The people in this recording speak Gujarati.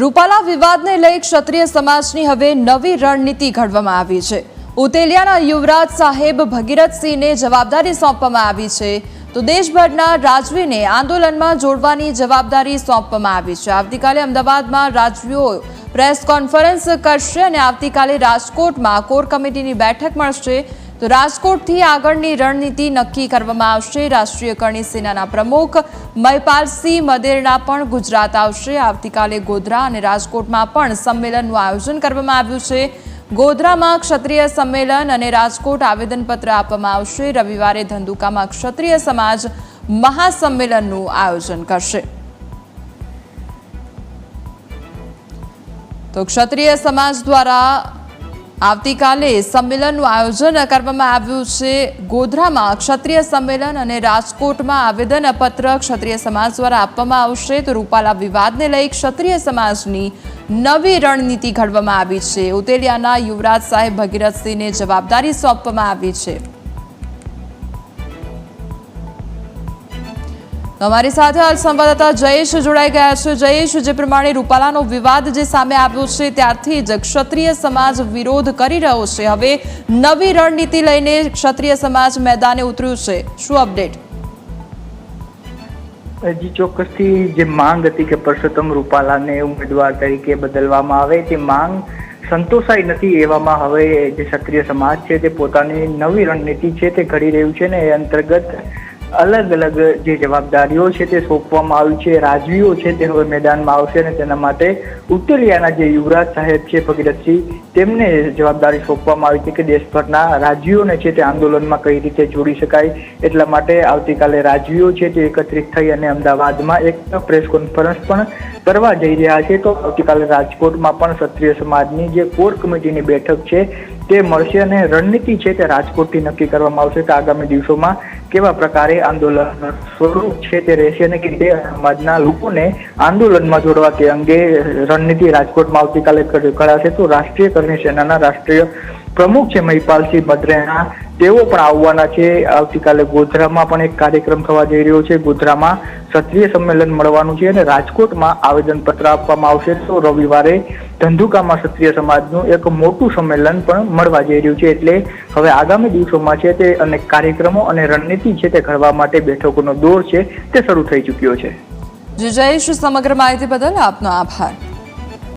રૂપાલા વિવાદને લઈ ક્ષત્રિય સમાજની હવે નવી રણનીતિ ઘડવામાં આવી છે. ઉતેલિયાના યુવરાજ સાહેબ ભગીરથસિંહને જવાબદારી સોંપવામાં આવી છે. તો દેશભરના રાજવીને આંદોલનમાં જોડવાની જવાબદારી સોંપવામાં આવી છે. આવતીકાલે અમદાવાદમાં રાજવીઓ પ્રેસ કોન્ફરન્સ કરશે અને આવતીકાલે રાજકોટમાં કોર કમિટીની બેઠક મળશે. તો રાજકોટથી આગળની રણનીતિ નક્કી કરવામાં આવશે. રાષ્ટ્રીય કરણી સેનાના પ્રમુખ મયપાલસિંહ મદેરણા પણ ગુજરાત આવશે. આવતીકાલે ગોધરા અને રાજકોટમાં પણ સંમેલનનું આયોજન કરવામાં આવ્યું છે. ગોધરામાં ક્ષત્રિય સંમેલન અને રાજકોટ આવેદનપત્ર આપવામાં આવશે. રવિવારે ધંધુકામાં ક્ષત્રિય સમાજ મહાસંમેલનનું આયોજન કરશે. તો ક્ષત્રિય સમાજ દ્વારા આવતીકાલે સંમેલનનું આયોજન કરવામાં આવ્યું છે. ગોધરામાં ક્ષત્રિય સંમેલન અને રાજકોટમાં આવેદનપત્ર ક્ષત્રિય સમાજ દ્વારા આપવામાં આવશે. તો રૂપાલા વિવાદને લઈ ક્ષત્રિય સમાજની નવી રણનીતિ ઘડવામાં આવી છે. ઉતેલિયાના યુવરાજ સાહેબ ભગીરથસિંહને જવાબદારી સોંપવામાં આવી છે. અમારી સાથે આજ સંવાદદાતા જયેશ જોડાઈ ગયા છે. જયેશ, જે પ્રમાણે રૂપાલાનો વિવાદ જે સામે આવ્યો છે, ત્યારથી જ ક્ષત્રિય સમાજ વિરોધ કરી રહ્યો છે. હવે નવી રણનીતિ લઈને ક્ષત્રિય સમાજ મેદાને ઉતર્યું છે. શું અપડેટ? હજી ચોક્કસથી જે માંગ હતી કે પરસોત્તમ રૂપાલાને ઉમેદવાર તરીકે બદલવામાં આવે, તે માંગ સંતોષાઈ નથી એવામાં. હવે જે ક્ષત્રિય સમાજ છે, તે પોતાની નવી રણનીતિ છે, તે ઘડી રહ્યું છે ને એ અંતર્ગત અલગ અલગ જે જવાબદારીઓ છે તે સોંપવામાં આવી છે, રાજવીઓ છે તે હવે મેદાનમાં આવશે અને તેના માટે ઉત્તરિયાના જે યુવરાજ સાહેબ છે, ભગીરથસિંહ, તેમને જવાબદારી સોંપવામાં આવી છે કે દેશભરના રાજવીઓને છે તે આંદોલનમાં કઈ રીતે જોડી શકાય એટલા માટે આવતીકાલે રાજવીઓ છે તે એકત્રિત થઈ અને અમદાવાદમાં એક પ્રેસ કોન્ફરન્સ પણ કરવા જઈ રહ્યા છે. તો આવતીકાલે રાજકોટમાં પણ ક્ષત્રિય સમાજની જે કોર કમિટીની બેઠક છે તે મળશે અને રણનીતિ છે તે રાજકોટથી નક્કી કરવામાં આવશે. કે આગામી દિવસોમાં કેવા પ્રકારે આંદોલન સ્વરૂપ છે તે રહેશે અને કે તે સમાજના લોકોને આંદોલનમાં જોડવા તે અંગે રણનીતિ રાજકોટમાં આવતીકાલે કરાશે તો રાષ્ટ્રીય કરણી સેનાના રાષ્ટ્રીય પ્રમુખ છે મહિપાલસિંહ મદ્રેના તેઓ પણ આવવાના છે. આવતીકાલે ગોધરામાં પણ એક કાર્યક્રમ થવા જઈ રહ્યો છે. ગોધરામાં ક્ષત્રિય સંમેલન મળવાનું છે અને રાજકોટમાં આવેદનપત્ર આપવામાં આવશે. તો રવિવારે ધંધુકામાં ક્ષત્રિય સમાજનું એક મોટું સંમેલન પણ મળવા જઈ રહ્યું છે. એટલે હવે આગામી દિવસોમાં છે તે અનેક કાર્યક્રમો અને રણનીતિ છે તે ઘડવા માટે બેઠકોનો દોર છે તે શરૂ થઈ ચૂક્યો છે. જય જયેશ સમગ્ર માહિતી બદલ આપનો આભાર.